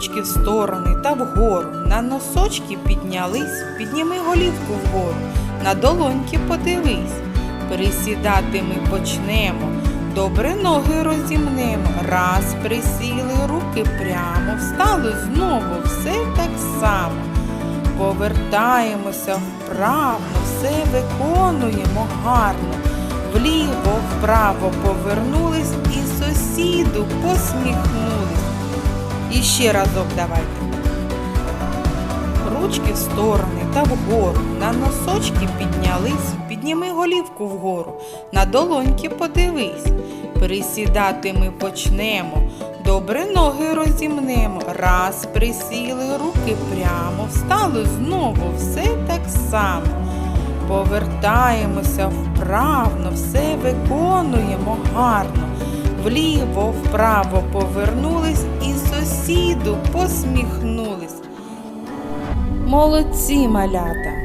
ручки в сторони та вгору, на носочки піднялись, підніми голівку вгору, на долоньки подивись. Присідати ми почнемо, добре ноги розімнемо. Раз присіли, руки прямо, встали знову, все так само. Повертаємося вправно, все виконуємо гарно. Вліво, вправо повернулись і сусіду посміхнулись. І разок давайте. Ручки в сторони та вгору, на носочки піднялись, підніми голівку вгору, на долоньки подивись. Присідати ми почнемо, добре ноги розімнемо. Раз присіли, руки прямо, встали знову, все так само. Повертаємося вправно, все виконуємо гарно. Вліво, вправо повернулись сусіду посміхнулись. Молодці малята!